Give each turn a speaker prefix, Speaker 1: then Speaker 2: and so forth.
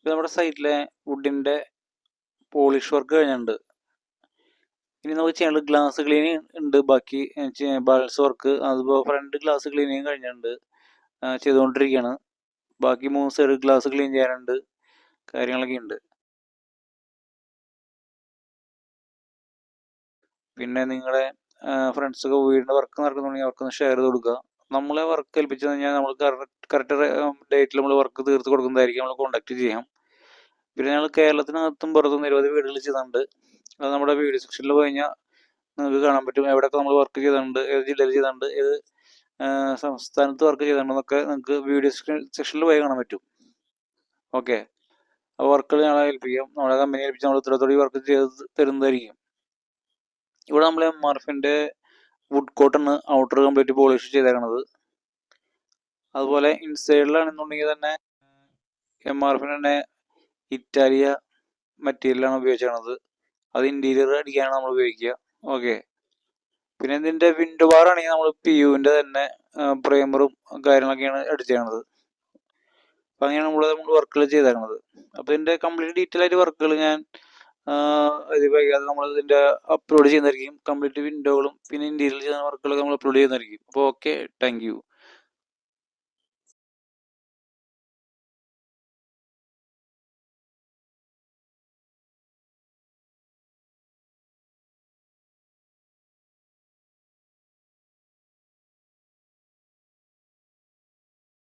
Speaker 1: ഇത് നമ്മുടെ സൈറ്റിലെ വുഡിന്റെ polish work കഴിഞ്ഞിട്ടുണ്ട്. ഇനി നമുക്ക് ചെയ്യാനുള്ളത് ഗ്ലാസ് ക്ലീനിങ് ഉണ്ട്. ബാക്കി ബൾസ് വർക്ക്. അതുപോലെ ഫ്രണ്ട് ഗ്ലാസ് ക്ലീനിങ് കഴിഞ്ഞിട്ടുണ്ട്. ചെയ്തുകൊണ്ടിരിക്കുകയാണ്. ബാക്കി മൂന്ന് സൈഡ് ഗ്ലാസ് ക്ലീൻ ചെയ്യാനുണ്ട്. കാര്യങ്ങളൊക്കെ ഉണ്ട്. പിന്നെ നിങ്ങളുടെ ഫ്രണ്ട്സൊക്കെ വീടിന്റെ വർക്ക് നടക്കുന്നുണ്ടെങ്കിൽ അവർക്കൊന്ന് ഷെയർ ചെയ്ത് കൊടുക്കുക. നമ്മളെ വർക്ക് ഏൽപ്പിച്ചു കഴിഞ്ഞാൽ നമ്മൾ കറക്റ്റ് ഡേറ്റിൽ നമ്മൾ വർക്ക് തീർത്ത് കൊടുക്കുന്നതായിരിക്കും നമ്മൾ കോൺടാക്ട് ചെയ്യാം. പിന്നെ ഞങ്ങൾ കേരളത്തിനകത്തും പുറത്തും നിരവധി വീടുകൾ ചെയ്തിട്ടുണ്ട്. അത് നമ്മുടെ വീഡിയോ സെക്ഷനിൽ പോയി കഴിഞ്ഞാൽ നിങ്ങൾക്ക് കാണാൻ പറ്റും എവിടെയൊക്കെ നമ്മൾ വർക്ക് ചെയ്തിട്ടുണ്ട് ഏത് ജില്ലയിൽ ചെയ്തിട്ടുണ്ട് ഏത് സംസ്ഥാനത്ത് വർക്ക് ചെയ്തിട്ടുണ്ടെന്നൊക്കെ നിങ്ങൾക്ക് വീഡിയോ സെക്ഷനിൽ പോയി കാണാൻ പറ്റും. ഓക്കെ? ആ വർക്കുകൾ ഞങ്ങളെ ഏൽപ്പിക്കാം നമ്മളെ കമ്പനി ഏൽപ്പിച്ച് നമ്മൾ ഉത്തരത്തോടെ വർക്ക് ചെയ്ത് തരുന്നതായിരിക്കും. ഇവിടെ നമ്മൾ എം ആർ എഫിന്റെ വുഡ് കോട്ടാണ് ഔട്ടർ കംപ്ലീറ്റ് പോളിഷ് ചെയ്തേക്കണത്. അതുപോലെ ഇൻസൈഡിലാണെന്നുണ്ടെങ്കിൽ തന്നെ എം ആർ എഫിന് തന്നെ ഇറ്റാലിയ മെറ്റീരിയലാണ് ഉപയോഗിച്ചത് അത് ഇന്റീരിയർ അടിക്കാനാണ് നമ്മൾ ഉപയോഗിക്കുക. ഓക്കെ പിന്നെ ഇതിന്റെ വിൻഡോ ബാർ ആണെങ്കിൽ നമ്മൾ പി യുവിന്റെ തന്നെ പ്രൈമറും കാര്യങ്ങളൊക്കെയാണ് അടിച്ചേക്കണത് അപ്പം അങ്ങനെയാണ് നമ്മൾ നമ്മൾ വർക്കുകൾ ചെയ്തേക്കണത്. അപ്പോൾ ഇതിന്റെ കംപ്ലീറ്റ് ഡീറ്റെയിൽ ആയിട്ട് വർക്കുകൾ ഞാൻ വൈകാതെ നമ്മൾ ഇതിന്റെ അപ്ലോഡ് ചെയ്യുന്നതായിരിക്കും കംപ്ലീറ്റ് വിൻഡോകളും പിന്നെ ഇന്റീരിയൽ ചെയ്യുന്ന വർക്കുകളൊക്കെ നമ്മൾ അപ്ലോഡ് ചെയ്യുന്നതായിരിക്കും അപ്പോൾ ഓക്കെ താങ്ക്